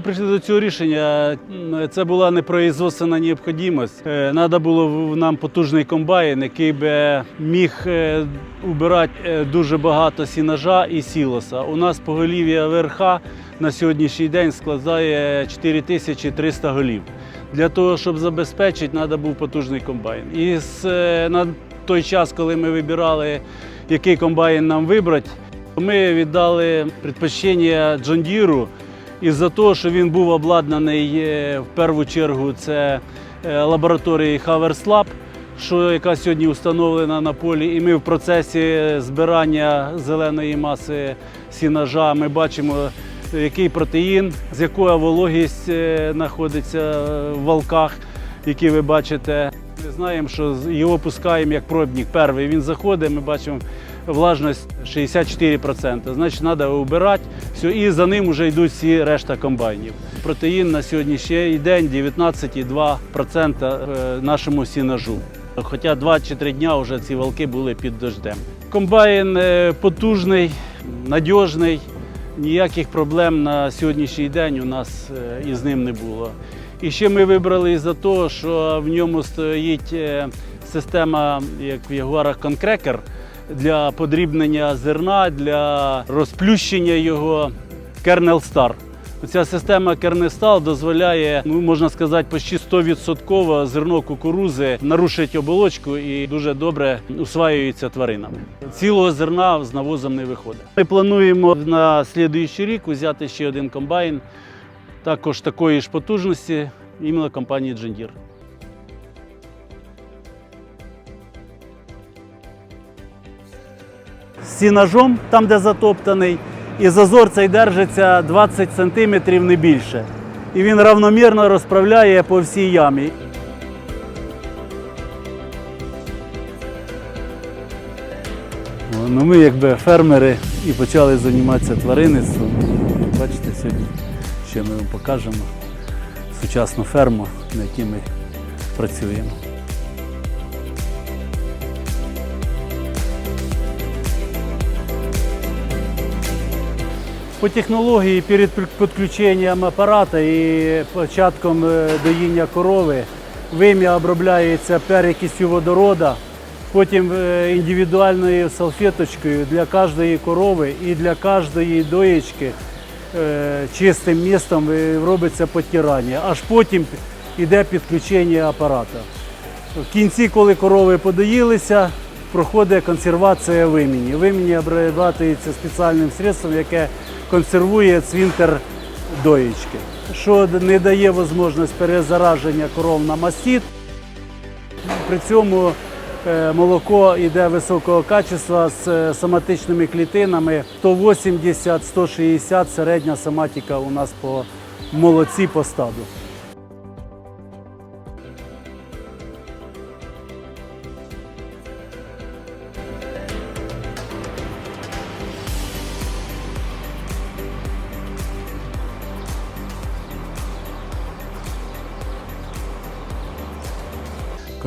Ми прийшли до цього рішення. Це була непроізводственна необхідність. Треба було нам потужний комбайн, який би міг е, убирати е, дуже багато сінажа і сілоса. У нас поголів'я верха на сьогоднішній день складає 4300 голів. Для того, щоб забезпечити, треба був потужний комбайн. І е, на той час, коли ми вибирали, який комбайн нам вибрати, ми віддали предпочтення Deere із-за того, що він був обладнаний е, в першу чергу це е, Havers Lab, що яка сьогодні встановлена на полі. І ми в процесі збирання зеленої маси сінажа ми бачимо, який протеїн, з якою вологість е, знаходиться в валках, які ви бачите. Ми знаємо, що його пускаємо як пробник. Перший він заходить, ми бачимо влажність 64%. Значить, треба убирати. Все, і за ним вже йдуть всі решта комбайнів. Протеїн на сьогоднішній день 19,2% е, нашому сінажу. Хоча 2 чи 3 дня вже ці валки були під дождем. Комбайн е, потужний, надіжний, ніяких проблем на сьогоднішній день у нас е, із ним не було. І ще ми вибрали із-за того, що в ньому стоїть система, як в Ягуарах конкрекер, для подрібнення зерна, для розплющення його Kernel Star. Ця система Kernel дозволяє, ну можна сказати, почти 100% зерно кукурузи нарушить оболочку і дуже добре усваюється тваринами. Цілого зерна з навозом не виходить. Ми плануємо на слідуючий рік взяти ще один комбайн, також такої ж потужності, іменно компанії John сінажом, там де затоптаний, і зазор цей держиться 20 см не більше. І він равномірно розправляє по всій ямі. Ну, ми якби фермери і почали займатися тваринництвом. Бачите, сьогодні ще ми вам покажемо сучасну ферму, на якій ми працюємо. По технології перед підключенням апарата і початком е, доїння корови вим'я обробляється перекисю водорода, потім е, індивідуальною салфеточкою для кожної корови і для кожної доєчки е, чистим містом робиться потирання. Аж потім йде підключення апарата. В кінці, коли корови подоїлися, проходить консервація вимені. Вимені обрабатується спеціальним средством, яке консервує цвинтар доїчки, що не дає можливість перезараження коров на мастіт. При цьому е, молоко йде високого качества з е, соматичними клітинами 180-160 середня соматика у нас по молоці по стаду.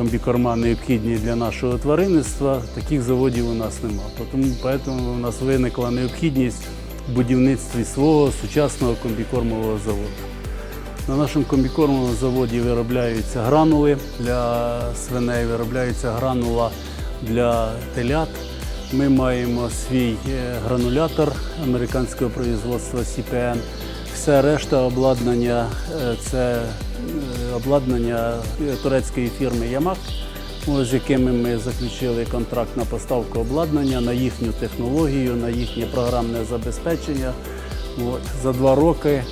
Комбікорма необхідні для нашого тваринництва, таких заводів у нас немає. Тому тому у нас виникла необхідність в будівництві свого сучасного комбікормового заводу. На нашому комбікормовому заводі виробляються гранули для свиней, виробляються гранула для телят. Ми маємо свій е, гранулятор американського производства CPN. Все решта обладнання е, це е, обладнання турецької фірми Ямак, з якими ми заключили контракт на поставку обладнання, на їхню технологію, на їхнє програмне забезпечення. От. За два роки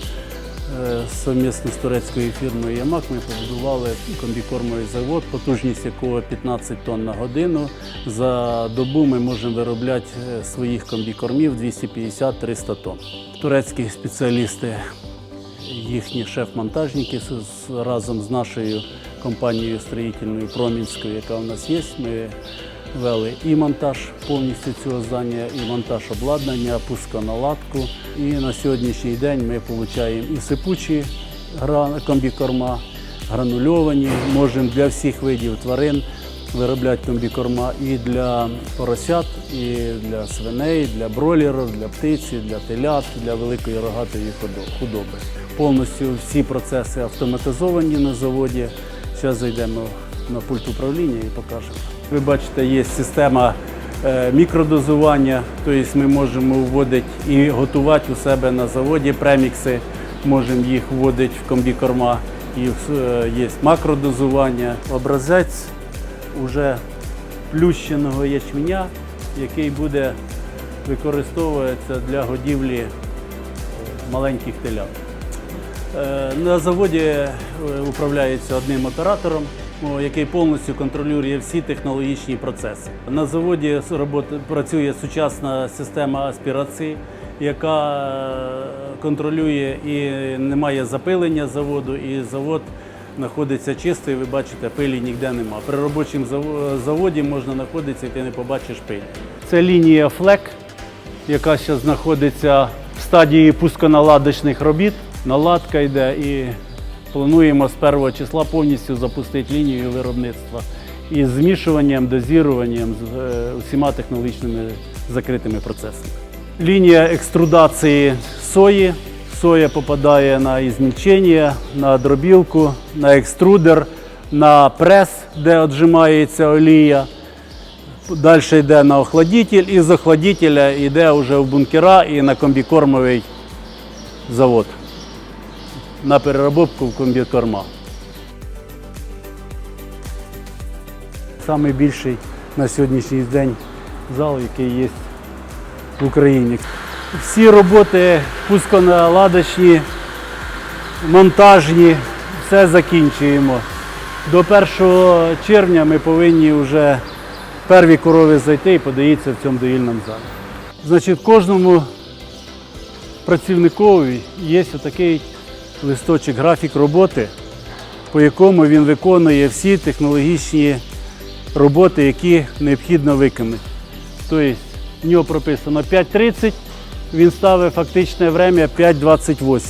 Совмісно з турецькою фірмою Ямак ми побудували комбікормовий завод, потужність якого 15 тонн на годину. За добу ми можемо виробляти е, своїх комбікормів 250-300 тонн. Турецькі спеціалісти, їхні шеф-монтажники разом з нашою компанією строїтельною Промінською, яка у нас є, ми вели і монтаж повністю цього здання, і монтаж обладнання, пусконаладку. І на сьогоднішній день ми отримуємо і сипучі комбікорма, гранульовані, можемо для всіх видів тварин виробляти комбікорма і для поросят, і для свиней, для бройлерів, для птиці, для телят, для великої рогатої худоби. Повністю всі процеси автоматизовані на заводі. Зараз зайдемо на пульт управління і покажемо. Ви бачите, є система е, мікродозування, тобто ми можемо вводити і готувати у себе на заводі премікси, можемо їх вводити в комбікорма. Е, є макродозування. Образець уже плющеного ячменя, який буде використовуватися для годівлі маленьких телят. Е, На заводі управляється одним оператором, який повністю контролює всі технологічні процеси. На заводі працює сучасна система аспірації, яка е, контролює і немає запилення заводу, і завод знаходиться чистий. Ви бачите, пилі ніде нема. При робочому заводі можна знаходитися і ти не побачиш пилі. Це лінія флек, яка зараз знаходиться в стадії пусконаладочних робіт. Наладка йде і плануємо з 1 числа повністю запустити лінію виробництва із змішуванням, дозіруванням, з е, усіма технологічними закритими процесами. Лінія екструдації сої. Соя попадає на ізмільчення, на дробілку, на екструдер, на прес, де віджимається олія. Далі йде на охладитель і з охладителя йде вже в бункера і на комбікормовий завод. На переробку в комбікорма. Самий більший на сьогоднішній день зал, який є в Україні. Всі роботи пусконаладочні, монтажні, все закінчуємо. До 1 червня ми повинні вже перві корови зайти і подається в цьому доїльному залі. Значить, кожному працівникові є такий листочок, графік роботи, по якому він виконує всі технологічні роботи, які необхідно виконати. Тобто в нього прописано 5.30, він ставить фактичне время 5.28.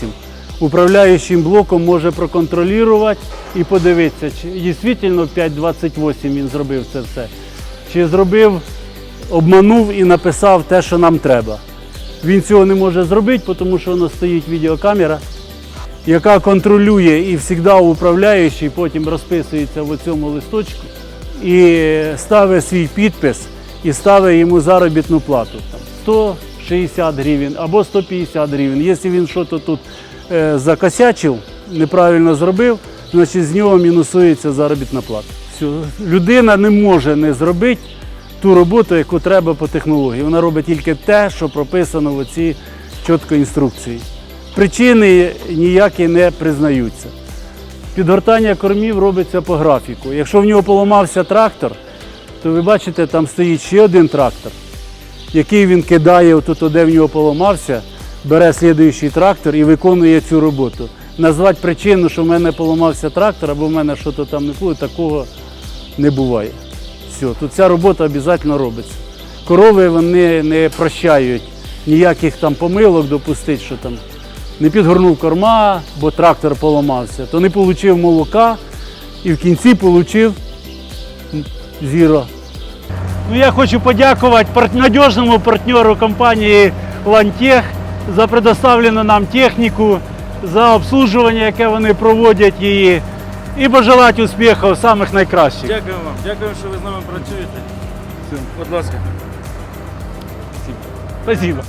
Управляючим блоком може проконтролювати і подивитися, чи дійсно 5.28 він зробив це все. Чи зробив, обманув і написав те, що нам треба. Він цього не може зробити, тому що воно стоїть відеокамера, яка контролює і завжди управляючий потім розписується в цьому листочку і ставить свій підпис і ставить йому заробітну плату. 160 гривень або 150 гривень. Якщо він щось тут е, закосячив, неправильно зробив, значить з нього мінусується заробітна плата. Все. Людина не може не зробити ту роботу, яку треба по технології. Вона робить тільки те, що прописано в цій чітко інструкції. Причини ніякі не признаються. Підгортання кормів робиться по графіку. Якщо в нього поламався трактор, то ви бачите, там стоїть ще один трактор, який він кидає отут, де в нього поламався, бере слідуючий трактор і виконує цю роботу. Назвати причину, що в мене поламався трактор або в мене щось там не плує, такого не буває. Все, тут ця робота обов'язково робиться. Корови вони не прощають ніяких там помилок допустити, що там не підгорнув корма, бо трактор поламався, то не отримав молока і в кінці отримав зіро. Ну, я хочу подякувати надіжному партнеру компанії Лантех за предоставлену нам техніку, за обслужування, яке вони проводять її, і бажати успіхів самих найкращих. Дякую вам, дякую, що ви з нами працюєте. Будь ласка. Спасибо.